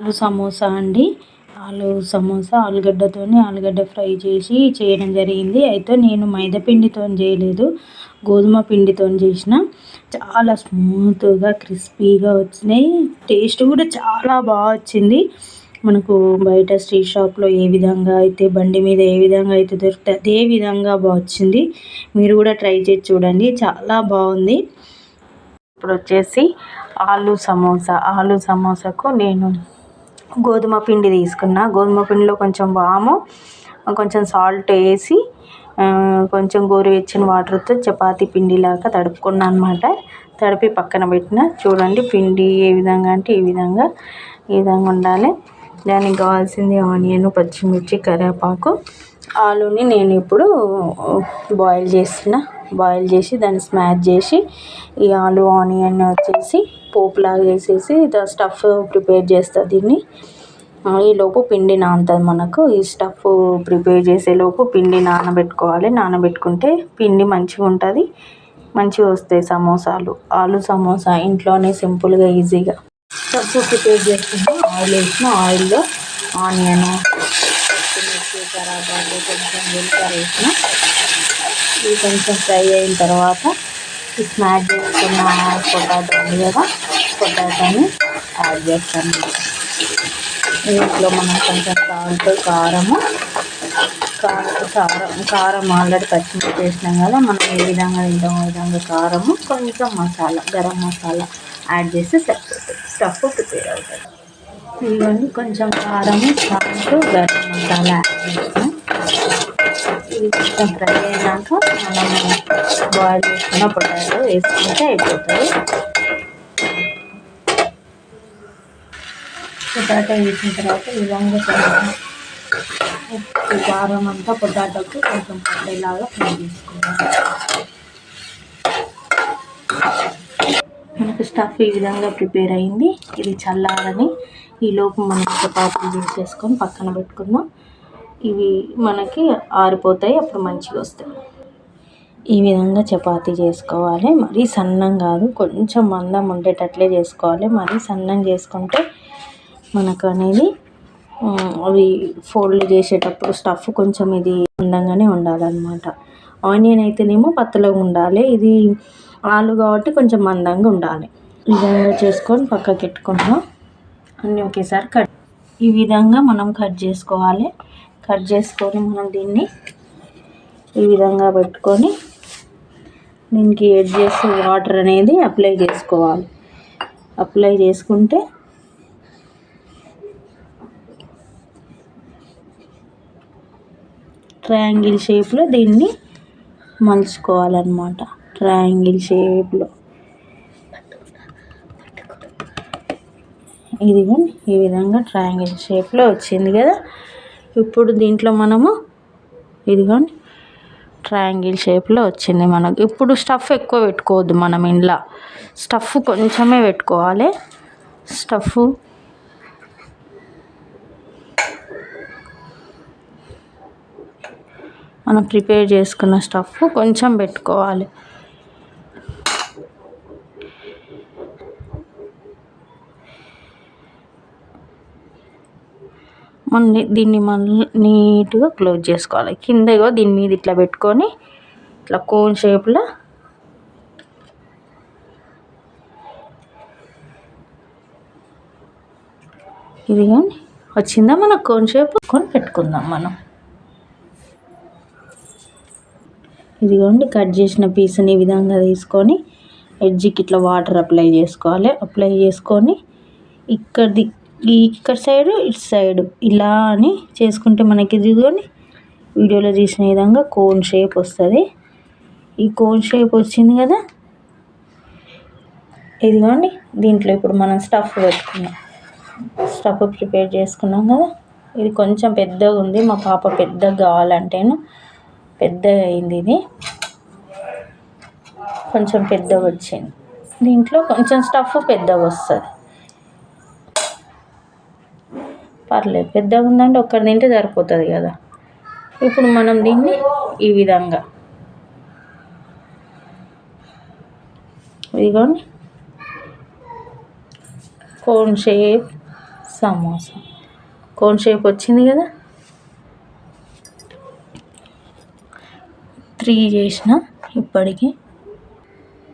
ఆలు సమోసా అండి. ఆలు సమోసా ఆలుగడ్డతో ఆలుగడ్డ ఫ్రై చేసి చేయడం జరిగింది. అయితే నేను మైదాపిండితో చేయలేదు. గోధుమ పిండితో చేసిన. చాలా స్మూత్గా క్రిస్పీగా వచ్చినాయి. టేస్ట్ కూడా చాలా బాగా వచ్చింది. మనకు బయట స్ట్రీట్ షాప్లో ఏ విధంగా అయితే బండి మీద ఏ విధంగా అయితే దొరుకుతాయి అదే విధంగా బాగా వచ్చింది. మీరు కూడా ట్రై చేసి చూడండి. చాలా బాగుంది. ఇప్పుడు వచ్చేసి ఆలు సమోసా. ఆలు సమోసాకు నేను గోధుమ పిండి తీసుకున్న. గోధుమ పిండిలో కొంచెం వాము కొంచెం సాల్ట్ వేసి కొంచెం గోరువెచ్చని వాటర్తో చపాతీ పిండిలాగా తడుపుకున్నాను అనమాట తడిపి పక్కన పెట్టిన. చూడండి పిండి ఏ విధంగా అంటే ఈ విధంగా ఈ విధంగా ఉండాలి. దానికి కావాల్సింది ఆనియన్ పచ్చిమిర్చి కరివేపాకు ఆలుని నేను ఇప్పుడు బాయిల్ చేసిన బాయిల్ చేసి దాన్ని స్మాష్ చేసి ఈ ఆలు ఆనియన్ వచ్చేసి పోపులాగా వేసేసి స్టఫ్ ప్రిపేర్ చేస్తా దీన్ని. ఈలోపు పిండి నానుతుంది మనకు. ఈ స్టఫ్ ప్రిపేర్ చేసేలోపు పిండి నానబెట్టుకోవాలి. నానబెట్టుకుంటే పిండి మంచిగా ఉంటుంది. మంచిగా వస్తాయి సమోసాలు. ఆలు సమోసా ఇంట్లోనే సింపుల్గా ఈజీగా. స్టఫ్ ప్రిపేర్ చేసుకుంటే ఆయిల్ వేసిన ఆయిల్లో ఆనియన్ తర్వాత కొంచెం జీలకర్ర వేసిన. ఇవి కొంచెం ఫ్రై అయిన తర్వాత స్మాష్ చేసుకున్న పొటాటో ఉంది కదా పొటాటోని యాడ్ చేస్తాను. ఇంట్లో మనం కొంచెం సాల్ట్ కారము కారం కారం ఆల్రెడీ పచ్చిమిర్చి వేసినాం కదా మనం ఏ విధంగా తింటాం ఆ విధంగా కారము కొంచెం మసాలా గరం మసాలా యాడ్ చేసి స్టఫ్ ప్రిపేర్ అవుతుంది. ఇవన్నీ కొంచెం కారము సాల్ట్ గరం మసాలా యాడ్ చేస్తాం ఇది కొంచెం ఫ్రై అయినాక మనం బాయిల్ చేసుకున్న పొటాటో వేసుకుంటే అయిపోతుంది పొటాటో వేసిన తర్వాత ఈ విధంగా ఉప్పు కారం అంతా పొటాటోకి కొంచెం పట్టేలాగా ఫ్రై చేసుకుంటాం మనకు స్టఫ్ ఈ విధంగా ప్రిపేర్ అయింది. ఇది చల్లారని ఈలోపు మనం చపాతీలు చేసేసుకొని పక్కన పెట్టుకుందాం. ఇవి మనకి ఆరిపోతాయి అప్పుడు మంచిగా వస్తాయి. ఈ విధంగా చపాతీ చేసుకోవాలి. మరీ సన్నం కాదు కొంచెం మందం ఉండేటట్లే చేసుకోవాలి. మరీ సన్నం చేసుకుంటే మనకు అనేది అవి ఫోల్డ్ చేసేటప్పుడు స్టఫ్ కొంచెం ఇది అందంగానే ఉండాలన్నమాట. ఆనియన్ అయితేనేమో పత్తలో ఉండాలి. ఇది ఆలు కాబట్టి కొంచెం మందంగా ఉండాలి. ఈ విధంగా చేసుకొని పక్కకి పెట్టుకుందాం అన్నీ ఒకేసారి కట్. ఈ విధంగా మనం కట్ చేసుకోవాలి. కట్ చేసుకొని మనం దీన్ని ఈ విధంగా పెట్టుకొని దీనికి ఎడ్జెస్ వాటర్ అనేది అప్లై చేసుకోవాలి. అప్లై చేసుకుంటే ట్రయాంగిల్ షేప్లో దీన్ని మలుచుకోవాలన్నమాట. ట్రయాంగిల్ షేప్లో. ఇదిగో ఈ విధంగా ట్రయాంగిల్ షేప్లో వచ్చింది కదా. ఇప్పుడు దీంట్లో మనము ఇదిగోండి ట్రయాంగిల్ షేప్లో వచ్చింది మనకు. ఇప్పుడు స్టఫ్ ఎక్కువ పెట్టుకోవద్దు మనం ఇంట్లో స్టఫ్ కొంచెమే పెట్టుకోవాలి. స్టఫ్ మనం ప్రిపేర్ చేసుకున్న స్టఫ్ కొంచెం పెట్టుకోవాలి. మళ్ళీ దీన్ని మళ్ళీ నీట్గా క్లోజ్ చేసుకోవాలి. కింద దీని మీద ఇట్లా పెట్టుకొని ఇట్లా కోన్ షేప్లో ఇది కానీ వచ్చిందా మన కోన్ షేప్ కొని పెట్టుకుందాం మనం. ఇదిగోండి కట్ చేసిన పీస్ని ఈ విధంగా తీసుకొని ఎడ్జికి ఇట్లా వాటర్ అప్లై చేసుకోవాలి. అప్లై చేసుకొని ఇక్కడిది ఇక్కడ సైడ్ ఇటు సైడ్. ఇలా అని చేసుకుంటే మనకి ఇదిగోండి. వీడియోలో తీసిన విధంగా కోన్ షేప్ వస్తుంది. ఈ కోన్ షేప్ వచ్చింది కదా? ఇదిగోండి. దీంట్లో ఇప్పుడు మనం స్టఫ్ పెట్టుకున్నాం. స్టఫ్ ప్రిపేర్ చేసుకున్నాం కదా? ఇది కొంచెం పెద్దగా ఉంది. మా పాప పెద్దగా కావాలంటేను పెద్దగా అయింది ఇది. కొంచెం పెద్దగా వచ్చింది. దీంట్లో కొంచెం స్టఫ్ పెద్దగా వస్తుంది. పర్లేదు. పెద్దగా ఉందంటే ఒక్కటి తింటే సరిపోతుంది కదా. ఇప్పుడు మనం దీన్ని ఈ విధంగా. ఇదిగోండి. Cone shape samosa. Cone shape వచ్చింది కదా. త్రీ చేసిన ఇప్పటికి.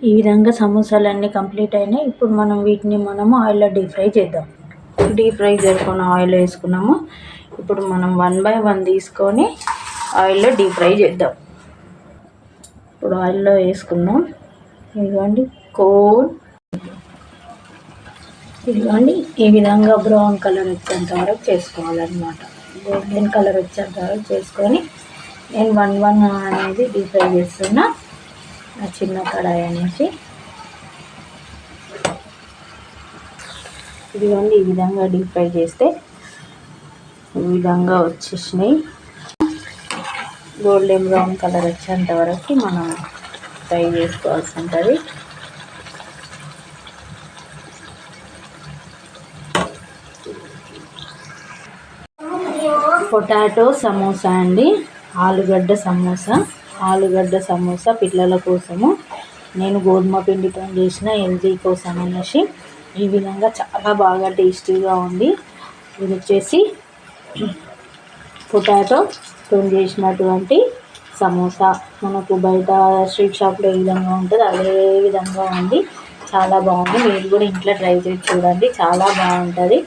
ఈ విధంగా సమోసాలన్నీ కంప్లీట్ అయినాయి. ఇప్పుడు మనం వీటిని మనము ఆయిల్లో డీప్ ఫ్రై చేద్దాం. డీప్ ఫ్రై చేసుకున్న ఆయిల్ వేసుకున్నాము. ఇప్పుడు మనం వన్ బై వన్ తీసుకొని ఆయిల్లో డీప్ ఫ్రై చేద్దాం. ఇప్పుడు ఆయిల్లో వేసుకుందాం. ఇదిగోండి కోన్. ఇదిగోండి ఈ విధంగా బ్రౌన్ కలర్ వచ్చేంత వరకు చేసుకోవాలన్నమాట. గోల్డెన్ కలర్ వచ్చేంత వరకు చేసుకొని నేను వన్ వన్ అనేది డీప్ ఫ్రై చేస్తున్నా. ఆ చిన్న కడాయి అనేసి. ఇదిగోండి ఈ విధంగా డీప్ ఫ్రై చేస్తే ఈ విధంగా వచ్చేసినాయి. గోల్డెన్ బ్రౌన్ కలర్ వచ్చేంత వరకు మనం ఫ్రై చేసుకోవాల్సి ఉంటుంది. పొటాటో సమోసా అండి. ఆలుగడ్డ సమోసా ఆలుగడ్డ సమోసా పిల్లల కోసము. నేను గోధుమ పిండితో చేసిన హెల్తీ కోసం అనేసి ఈ విధంగా చాలా బాగా టేస్టీగా ఉంది. ఇది వచ్చేసి పొటాటోతో చేసినటువంటి సమోసా. మనకు బయట స్ట్రీట్ షాప్లో ఏ విధంగా ఉంటుంది అదే విధంగా ఉంది. చాలా బాగుంది. మీరు కూడా ఇంట్లో ట్రై చేసి చూడండి. చాలా బాగుంటుంది.